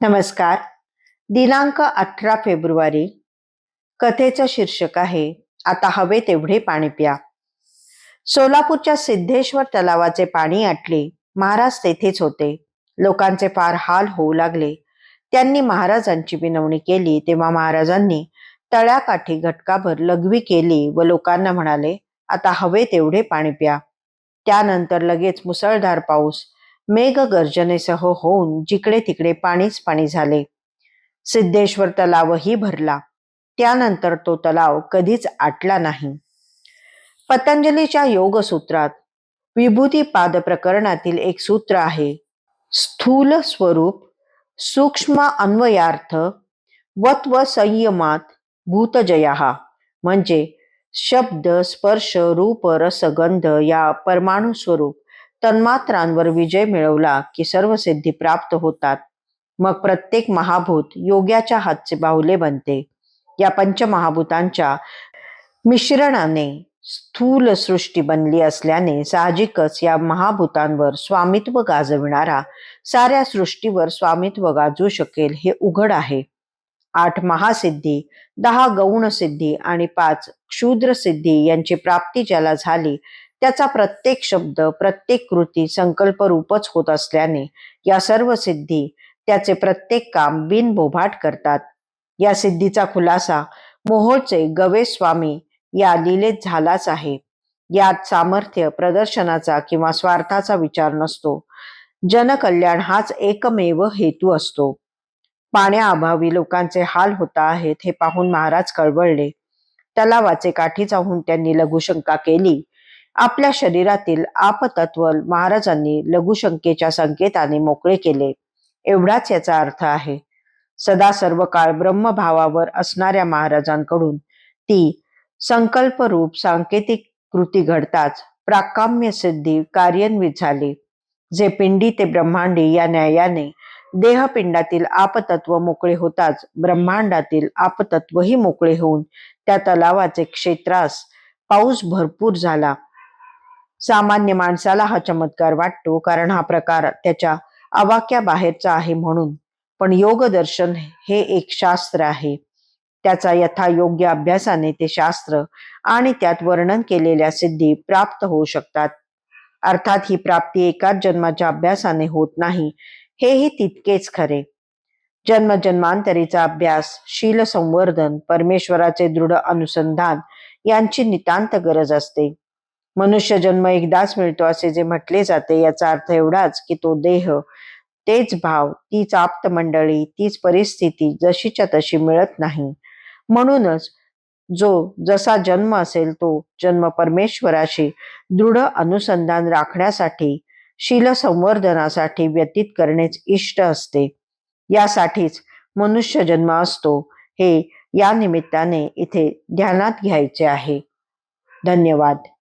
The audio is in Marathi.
नमस्कार. दिनांक अठरा फेब्रुवारी. कथेचं शीर्षक आहे आता हवे तेवढे पाणी प्या. सोलापूरच्या सिद्धेश्वर तलावाचे पाणी आटले महाराज तेथेच होते. लोकांचे फार हाल होऊ लागले. त्यांनी महाराजांची विनवणी केली तेव्हा महाराजांनी तळ्याकाठी घटकाभर लघवी केली व लोकांना म्हणाले आता हवे तेवढे पाणी प्या. त्यानंतर लगेच मुसळधार पाऊस मेघगर्जनेसह होऊन जिकडे तिकडे पाणीच पाणी झाले. सिद्धेश्वर तलावही भरला. त्यानंतर तो तलाव कधीच आटला नाही. पतंजलीच्या योगसूत्रात विभूतीपाद प्रकरणातील एक सूत्र आहे. स्थूल स्वरूप सूक्ष्म अन्वयार्थ वत्व संयमात भूतजया म्हणजे शब्द स्पर्श रूप रसगंध या परमाणु स्वरूप. तन्मात्रांवर विजय मिळवला की सर्व सिद्धी प्राप्त होतात. मग प्रत्येक महाभूत योग्याच्या हातचे बाहुले बनते. या पंचमहाभूतांच्या मिश्रणाने स्थूल सृष्टी बनली असल्याने साहजिकच या महाभूतांवर स्वामित्व गाजविणारा साऱ्या सृष्टीवर स्वामित्व गाजू शकेल हे उघड आहे. आठ महासिद्धी दहा गौण सिद्धी आणि पाच क्षुद्र सिद्धी यांची प्राप्ती ज्याला झाली त्याचा प्रत्येक शब्द प्रत्येक कृती संकल्प रूपच होत असल्याने या सर्व सिद्धी त्याचे प्रत्येक काम बिनबोभाट करतात. या सिद्धीचा खुलासा मोहोळचे गवे स्वामी या लिलेत झालाच आहे. यात सामर्थ्य प्रदर्शनाचा किंवा स्वार्थाचा विचार नसतो. जनकल्याण हाच एकमेव हेतू असतो. पाण्याअभावी लोकांचे हाल होता आहेत हे पाहून महाराज कळवळले. तलावाचे काठी जाऊन त्यांनी लघुशंका केली. आपल्या शरीरातील आपतत्व महाराजांनी लघुशंकेच्या संकेताने मोकळे केले. एवढाच याचा अर्थ आहे. सदा सर्व काळ ब्रह्मभावावर असणाऱ्या महाराजांकडून ती संकल्परूप सांकेतिक कृती घडताच प्राकाम्य सिद्धी कार्यान्वित झाली. जे पिंडी ते ब्रह्मांडी या न्यायाने देहपिंडातील आपतत्व मोकळे होताच ब्रह्मांडातील आपतत्वही मोकळे होऊन त्या तलावाचे क्षेत्रास पाऊस भरपूर झाला. सामान्य माणसाला हा चमत्कार वाटतो कारण हा प्रकार त्याच्या अवाक्याबाहेरचा आहे म्हणून. पण योगदर्शन हे एक शास्त्र आहे. त्याचा यथायोग्य अभ्यासाने ते शास्त्र आणि त्यात वर्णन केलेल्या सिद्धी प्राप्त होऊ शकतात. अर्थात ही प्राप्ती एकाच जन्माच्या अभ्यासाने होत नाही हेही तितकेच खरे. जन्म जन्मांतरीचा अभ्यास शील संवर्धन परमेश्वराचे दृढ अनुसंधान यांची नितांत गरज असते. मनुष्य जन्म एकदाच मिळतो असे जे म्हटले जाते याचा अर्थ एवढाच की तो देह तेच भाव तीच आप्त मंडळी तीच परिस्थिती जशीच्या तशी मिळत नाही. म्हणूनच जो जसा जन्म असेल तो जन्म परमेश्वराशी दृढ अनुसंधान राखण्यासाठी शील संवर्धनासाठी व्यतीत करणेच इष्ट असते. यासाठीच मनुष्य जन्म असतो हे या निमित्ताने इथे ध्यानात घ्यायचे आहे. धन्यवाद.